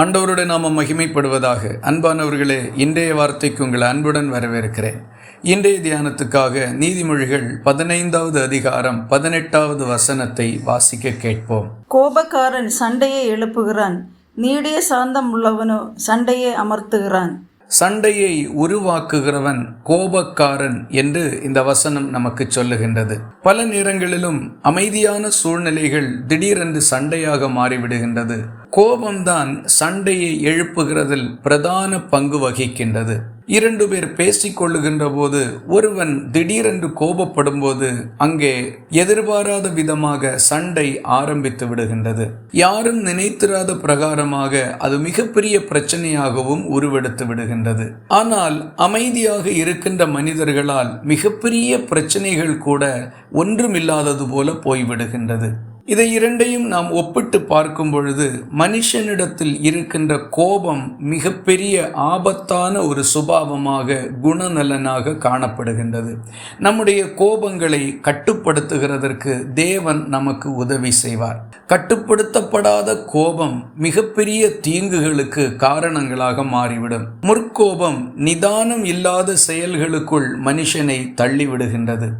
ஆண்டவருடைய நாம மகிமைப்படுவதாக அன்பானவர்களே இன்றைய வார்த்தைக்கு உங்களை அன்புடன் வரவேற்கிறேன். இன்றைய தியானத்துக்காக நீதிமொழிகள் பதினைந்தாவது அதிகாரம் பதினெட்டாவது வசனத்தை வாசிக்க கேட்போம். கோபக்காரன் சண்டையை எழுப்புகிறான் நீடிய சாந்தம் உள்ளவனோ சண்டையை அமர்த்துகிறான். சண்டையை உருவாக்குகிறவன் கோபக்காரன் என்று இந்த வசனம் நமக்கு சொல்லுகின்றது. பல நேரங்களிலும் அமைதியான சூழ்நிலைகள் திடீரென்று சண்டையாக மாறிவிடுகின்றது. கோபம்தான் சண்டையை எழுப்புகிறதில் பிரதான பங்கு வகிக்கின்றது. இரண்டு பேர் பேசிக்கொள்ளுகின்ற போது ஒருவன் திடீரென்று கோபப்படும் போது அங்கே எதிர்பாராத விதமாக சண்டை ஆரம்பித்து விடுகின்றது. யாரும் நினைத்திராத பிரகாரமாக அது மிகப்பெரிய பிரச்சனையாகவும் உருவெடுத்து விடுகின்றது. ஆனால் அமைதியாக இருக்கின்ற மனிதர்களால் மிகப்பெரிய பிரச்சனைகள் கூட ஒன்றுமில்லாதது போல போய்விடுகின்றது. இதை இரண்டையும் நாம் ஒப்பிட்டு பார்க்கும் பொழுது மனுஷனிடத்தில் இருக்கின்ற கோபம் மிகப்பெரிய ஆபத்தான ஒரு சுபாவமாக குணநலனாக காணப்படுகின்றது. நம்முடைய கோபங்களை கட்டுப்படுத்துகிறதற்கு தேவன் நமக்கு உதவி செய்வார். கட்டுப்படுத்தப்படாத கோபம் மிகப்பெரிய தீங்குகளுக்கு காரணங்களாக மாறிவிடும். முற்கோபம் நிதானம் இல்லாத செயல்களுக்குள் மனுஷனை தள்ளிவிடுகின்றது.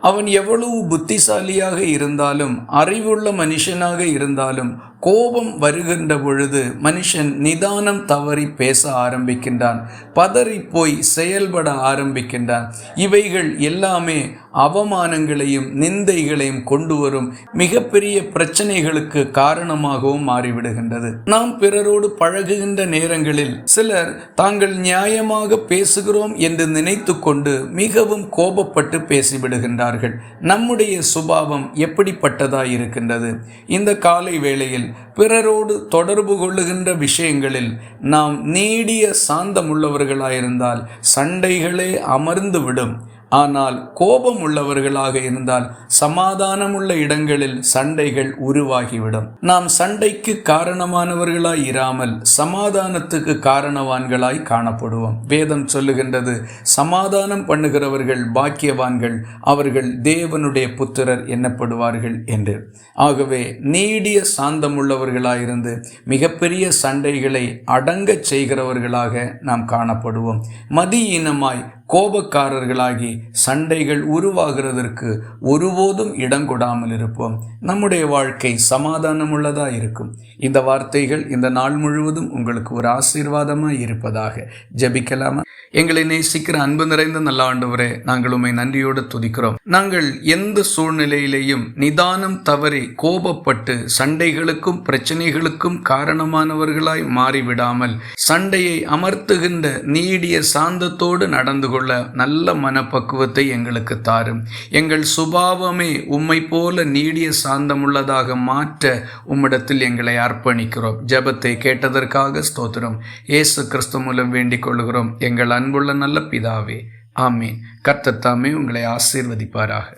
அவன் எவ்வளவு புத்திசாலியாக இருந்தாலும் அறிவுள்ள மனுஷனாக இருந்தாலும் கோபம் வருகின்ற பொழுது மனுஷன் நிதானம் தவறி பேச ஆரம்பிக்கின்றான் பதறி போய் செயல்பட ஆரம்பிக்கின்றான். இவைகள் எல்லாமே அவமானங்களையும் நிந்தைகளையும் கொண்டு வரும் மிகப்பெரிய பிரச்சனைகளுக்கு காரணமாகவும் மாறிவிடுகின்றது. நாம் பிறரோடு பழகுகின்ற நேரங்களில் சிலர் தாங்கள் நியாயமாக பேசுகிறோம் என்று நினைத்து கொண்டு மிகவும் கோபப்பட்டு பேசிவிடுகின்றார்கள். நம்முடைய சுபாவம் எப்படிப்பட்டதாய் இருக்கின்றது இந்த காலை வேளையில் பிறரோடு தொடர்பு கொள்ளுகின்ற விஷயங்களில் நாம் நீடிய சாந்தமுள்ளவர்களாயிருந்தால் சண்டைகளே அமர்ந்துவிடும். ஆனால் கோபம் உள்ளவர்களாக இருந்தால் சமாதானமுள்ள இடங்களில் சண்டைகள் உருவாகிவிடும். நாம் சண்டைக்கு காரணமானவர்களாய் இராமல் சமாதானத்துக்கு காரணவான்களாய் காணப்படுவோம். வேதம் சொல்லுகின்றது சமாதானம் பண்ணுகிறவர்கள் பாக்கியவான்கள் அவர்கள் தேவனுடைய புத்திரர் எண்ணப்படுவார்கள் என்று. ஆகவே நீடிய சாந்தமுள்ளவர்களாயிருந்து மிகப்பெரிய சண்டைகளை அடங்கச் செய்கிறவர்களாக நாம் காணப்படுவோம். மதியினமாய் கோபக்காரர்களாகி சண்டைகள் உருவாகிறதற்கு ஒருபோதும் இடம் கொடாமல் இருப்போம். நம்முடைய வாழ்க்கை சமாதானம் உள்ளதா இருக்கும். இந்த வார்த்தைகள் இந்த நாள் முழுவதும் உங்களுக்கு ஒரு ஆசீர்வாதமாக இருப்பதாக ஜபிக்கலாமா? எங்களை நேசிக்கிற அன்பு நிறைந்த நல்ல ஆண்டவரே நாங்கள் உண்மை நன்றியோடு துதிக்கிறோம். நாங்கள் எந்த சூழ்நிலையிலேயும் நிதானம் தவறி கோபப்பட்டு சண்டைகளுக்கும் பிரச்சனைகளுக்கும் காரணமானவர்களாய் மாறிவிடாமல் சண்டையை அமர்த்துகின்ற நீடிய சாந்தத்தோடு நடந்து கொள்ள நல்ல மனப்பக்குவத்தை எங்களுக்கு தாரும். எங்கள் சுபாவமே உம்மை போல நீடிய சாந்தமுள்ளதாக மாற்ற உம்மிடத்தில் எங்களை அர்ப்பணிக்கிறோம். ஜெபத்தை கேட்டதற்காக ஸ்தோத்திரம். இயேசு கிறிஸ்து மூலம் வேண்டிக் கொள்கிறோம் எங்கள் அன்புள்ள நல்ல பிதாவே ஆமீன். கர்த்தத்தாமே உங்களை ஆசீர்வதிப்பாராக.